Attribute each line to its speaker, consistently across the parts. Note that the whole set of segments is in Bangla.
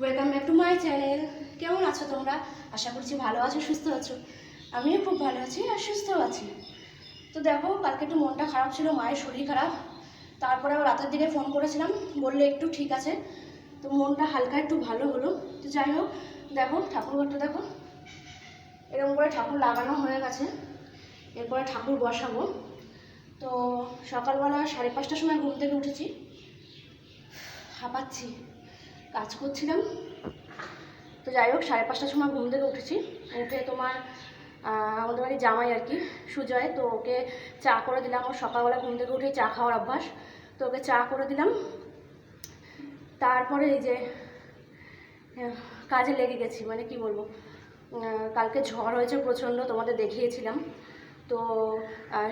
Speaker 1: Welcome back to my channel কেমন আছো তোমরা? আশা করছি ভালো আছো, সুস্থ আছো। আমিও খুব ভালো আছি আর সুস্থও আছি। তো দেখো, কালকে একটু মনটা খারাপ ছিল, মায়ের শরীর খারাপ। তারপরে আবার রাতের দিকে ফোন করেছিলাম, বললে একটু ঠিক আছে। তো মনটা হালকা একটু ভালো হলো। তো যাই হোক, দেখো ঠাকুরঘরটা দেখো। এরকম করে ঠাকুর লাগানো হয়ে গেছে। এরপরে ঠাকুর বসাবো। তো সকালবেলা সাড়ে পাঁচটার সময় ঘুম থেকে উঠেছি। হাঁপাচ্ছি। কাজ করছিলাম। তো যাই হোক, সাড়ে পাঁচটার সময় ঘুম থেকে উঠেছি। উঠে তোমার আমাদের বাড়ির জামাই আর কি, সুজয়, তো ওকে চা করে দিলাম। ওর সকালবেলা ঘুম থেকে উঠে চা খাওয়ার অভ্যাস। তো ওকে চা করে দিলাম। তারপরে এই যে কাজে লেগে গেছি। মানে কি বলব? কালকে ঝড় হয়েছে প্রচণ্ড, তোমাদের দেখিয়েছিলাম। তো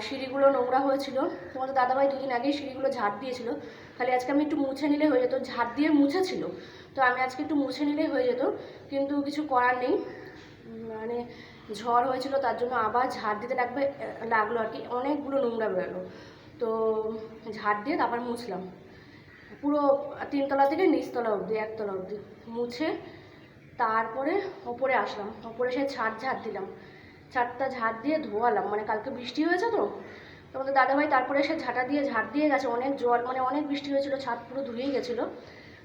Speaker 1: সিঁড়িগুলো নোংরা হয়েছিল। তোমাদের দাদাভাই দুদিন আগেই সিঁড়িগুলো ঝাড় দিয়েছিল। খালি আজকে আমি একটু মুছে নিলে হয়ে যেত। ঝাড় দিয়ে মুছেছিল। তো আমি আজকে একটু মুছে নিলেই হয়ে যেত। কিন্তু কিছু করার নেই। মানে ঝড় হয়েছিল, তার জন্য আবার ঝাড় দিতে লাগবে লাগল আর কি। অনেকগুলো নোংরা বেরোলো। তো ঝাড় দিয়ে তারপর মুছলাম। পুরো তিনতলা থেকে নিচতলা অবধি, একতলা অবধি। মুছে তারপরে ওপরে আসলাম। ওপরে সে ছাদ ঝাড় দিলাম। ছাদটা ঝাড় দিয়ে ধোয়ালাম মানে কালকে বৃষ্টি হয়েছে তো তোমাদের দাদাভাই তারপরে সে ঝাঁটা দিয়ে ঝাড় দিয়ে গেছে, অনেক জল মানে অনেক বৃষ্টি হয়েছিল, ছাদ পুরো ধুয়েই গেছিল,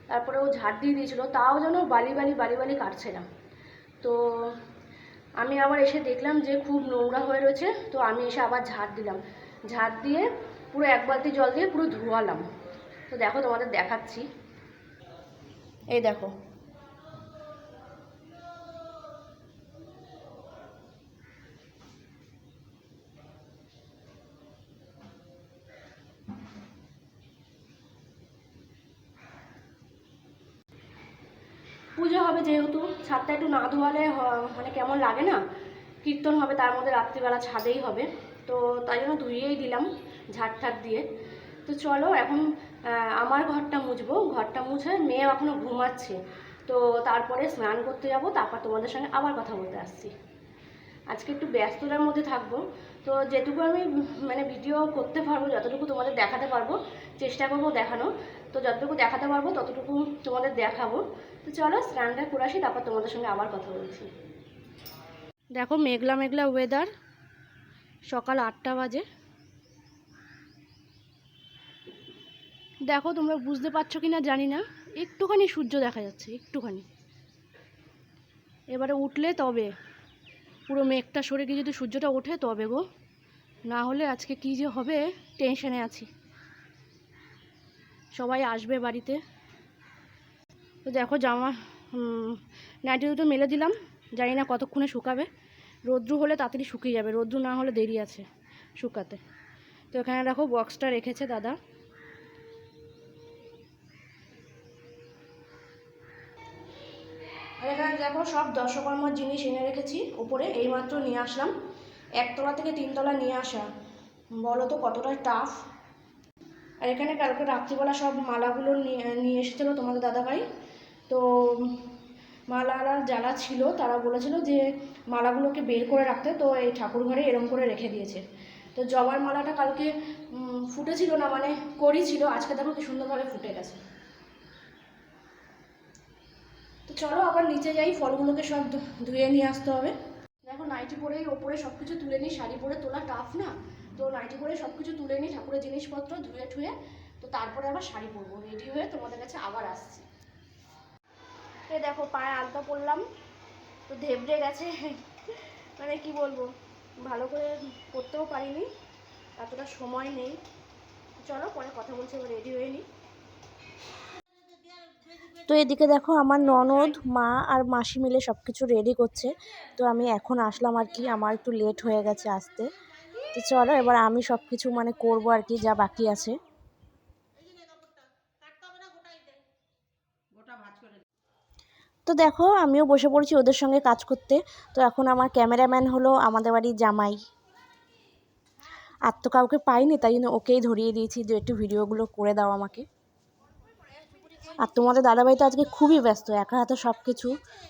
Speaker 1: তারপরে ও ঝাড় দিয়ে দিয়েছিল, তাও যেন বালি বালি বালি বালি কাটছে না। তো আমি আবার এসে দেখলাম যে খুব নোংরা হয়ে রয়েছে, তো আমি এসে আবার ঝাড় দিলাম। ঝাড় দিয়ে পুরো এক বালতি জল দিয়ে পুরো ধোয়ালাম। তো দেখো তোমাদের দেখাচ্ছি। এই দেখো পুজো হবে যেহেতু ছাদটা একটু না ধোয়ালে মানে কেমন লাগে না, কীর্তন হবে তার মধ্যে রাত্রিবেলা ছাদেই হবে। তো তাই জন্য ধুয়েই দিলাম ঝাড় ঠাট দিয়ে। তো চলো এখন আমার ঘরটা মুছবো। ঘরটা মুছে মেয়ে এখনও ঘুমাচ্ছে। তো তারপরে স্নান করতে যাব, তারপর তোমাদের সঙ্গে আবার কথা বলতে আসছি। আজকে একটু ব্যস্ততার মধ্যে থাকব। তো যেটুকু আমি মানে ভিডিও করতে পারব, যতটুকু তোমাদের দেখাতে পারব, চেষ্টা করব দেখানো তো যতটুকু দেখাতে পারব, ততটুকু তোমাদের দেখাবো। তো চলো, স্নানটা করে আসি, তারপর তোমাদের সঙ্গে আবার কথা বলছি। দেখো, মেঘলা মেঘলা ওয়েদার সকাল আটটা বাজে। দেখো, তোমরা বুঝতে পারছ কি না জানি না। একটুখানি সূর্য দেখা যাচ্ছে, একটুখানি। এবারে উঠলে তবে পুরো মেঘটা সরে গিয়ে যদি সূর্যটা ওঠে তবে গো। না হলে আজকে কী যে হবে টেনশনে আছি। সবাই আসবে বাড়িতে। তো দেখো জামা নাইটি দুটো মেলে দিলাম। জানি না কতক্ষণে শুকাবে। রোদ্রু হলে তাড়াতাড়ি শুকিয়ে যাবে, রোদ্রু না হলে দেরি আছে শুকাতে। তো এখানে দেখো বক্সটা রেখেছে দাদা। আর এখানে দেখো, সব দশকর্মার জিনিস এনে রেখেছি ওপরে এইমাত্র নিয়ে আসলাম। একতলা থেকে তিনতলা নিয়ে আসা। বলো তো কতটা টাফ আর এখানে কালকে রাত্রিবেলা সব মালাগুলো নিয়ে এসেছিল তোমাদের দাদাভাই। তো মালারা যারা ছিল, তারা বলেছিল যে মালাগুলোকে বের করে রাখতে। তো এই ঠাকুর ঘরে এরম করে রেখে দিয়েছে। তো জবার মালাটা কালকে ফুটেছিল না মানে করি ছিল। আজকে দেখো কি সুন্দরভাবে ফুটে গেছে। তো চলো আবার নিচে যাই, ফলগুলোকে সব ধুয়ে নিয়ে আসতে হবে। দেখো, নাইটি পরেই ওপরে সব কিছু তুলে নিই, শাড়ি পরে তোলা টাফ না। তো নাইটি পরে সব কিছু তুলে নিই, ঠাকুরের জিনিসপত্র ধুয়ে ঠুয়ে, তো তারপরে আবার শাড়ি পরবো। রেডি হয়ে তোমাদের কাছে আবার আসছি। এ দেখো, পায়ে আলতা পরলাম, তো ধেবড়ে গেছে। মানে কি বলব, ভালো করে করতেও পারিনি, এতটা সময় নেই। চলো, পরে কথা বলছি, এবার রেডি হয়ে নিই।
Speaker 2: তো এদিকে দেখো আমার ননদ, মা আর মাসি মিলে সব কিছু রেডি করছে। তো আমি এখন আসলাম আর কি, আমার একটু লেট হয়ে গেছে আসতে। তো চলো এবার আমি সব কিছু মানে করব আর কি, যা বাকি আছে। তো দেখো আমিও বসে পড়েছি ওদের সঙ্গে কাজ করতে। তো এখন আমার ক্যামেরাম্যান হলো আমাদের বাড়ির জামাই। আর তো কাউকে পাইনি, তাই জন্য ওকেই ধরিয়ে দিয়েছি যে একটু ভিডিওগুলো করে দাও আমাকে। আর তোমাদের দাদাভাই তো আজকে খুবই ব্যস্ত, একা হাতে সব কিছু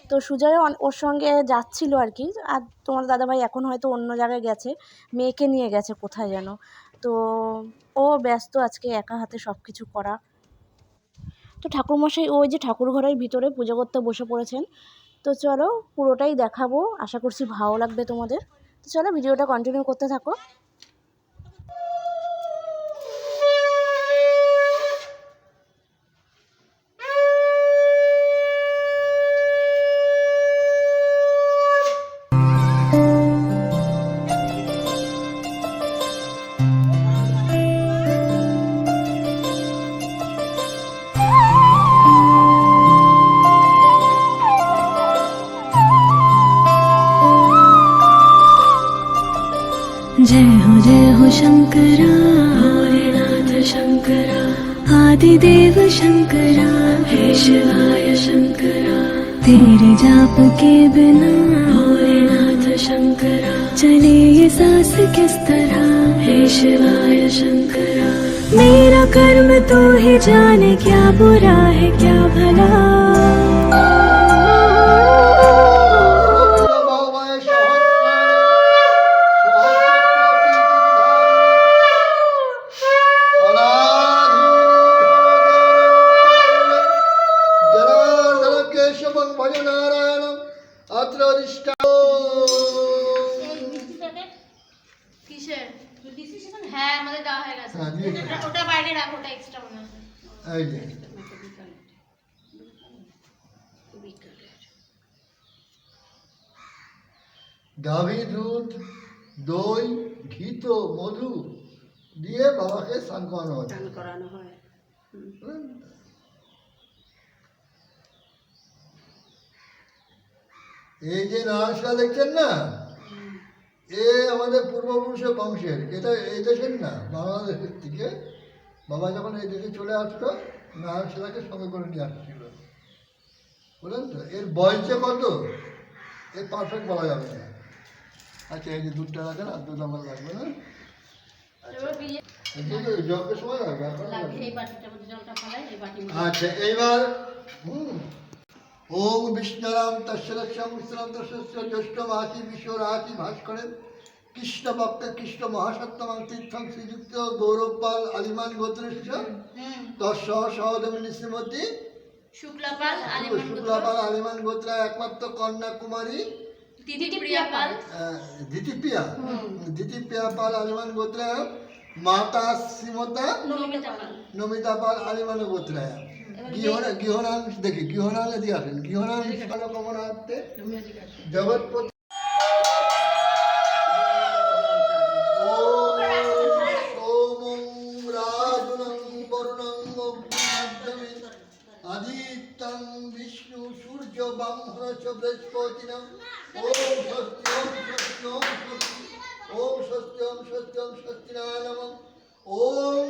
Speaker 2: তো সুজয় ওর সঙ্গে যাচ্ছিল আর কি, আর তোমাদের দাদাভাই এখন হয়তো অন্য জায়গায় গেছে, মেয়েকে নিয়ে গেছে কোথায় যেন। তো ও ব্যস্ত আজকে একা হাতে সব কিছু করা। তো ঠাকুরমশাই, ওই যে ঠাকুর ঘরের ভিতরে পুজো করতে বসে পড়েছেন। তো চলো পুরোটাই দেখাবো, আশা করছি ভালো লাগবে তোমাদের। তো চলো ভিডিওটা কন্টিনিউ করতে থাকো।
Speaker 3: शंकरा भोलेनाथ शंकरा आदिदेव शंकरा हे शिवाय शंकरा तेरे जाप के बिना भोलेनाथ शंकरा चले ये सांस किस तरह, हे शिवाय शंकरा मेरा कर्म तो ही जाने, क्या बुरा है, क्या भला।
Speaker 4: গাভী দুধ দই ঘিত মধু দিয়ে বাবাকে স্নান করানো হচ্ছে
Speaker 1: করানো হয়।
Speaker 4: এই যে নার্সরা দেখছেন না? এ আমাদের পূর্বপুরুষের বংশের। এটা এই দেশের না বাংলাদেশের থেকে বাবা যখন এই দেশে চলে আসলো নার্সরাকে সঙ্গে করে নিয়ে আসছিল। বুঝলেন তো? এর বয়সে কত? এর পারফেক্ট বলা যাবে না। আচ্ছা এই যে দুধটা রাখেন আর দুধ আমার লাগবে না এই
Speaker 1: বাটি
Speaker 4: আচ্ছা এইবার হুম। ওম বিষ্ণুরাম জ্যৈষ্ঠ মাসি বিশ্ব রাশি ভাস কৃষ্ণ ভক্ত কৃষ্ণ মহাসত্তমাং তীর্থং শ্রীযুক্ত গৌরবপাল আলিমান তস্য শ্রীমতী
Speaker 1: শুক্লাপাল
Speaker 4: শুক্লাপাল আলিমান গোত্রা একমাত্র কন্যা কুমারী
Speaker 1: দিদি প্রিয়াপাল
Speaker 4: আহ, দিতিপ্রিয়া দিতিপ্রিয়া পাল আলিমান গোত্রা মাতা শ্রীমতা
Speaker 1: নমিতা পাল
Speaker 4: নমিতা পাল আলিমান গোত্রা গৃহনা গৃহনাম দেখি গৃহনালে দিয়ে আসেন গৃহনাম কমনার্থে জগৎপতি ব্রাহ্মণ চ বৃহস্পতিনম ওম স্বস্তি ওম স্বস্তি ওম স্বস্তি ওম স্বস্তি ওম স্বস্তি নাম ওম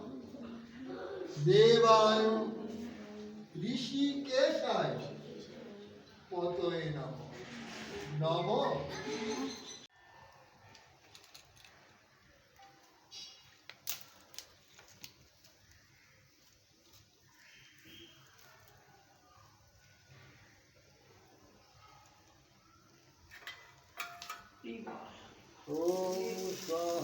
Speaker 4: দেবায় ঋষিকেশায় পতয় নম। নম। Oh, God.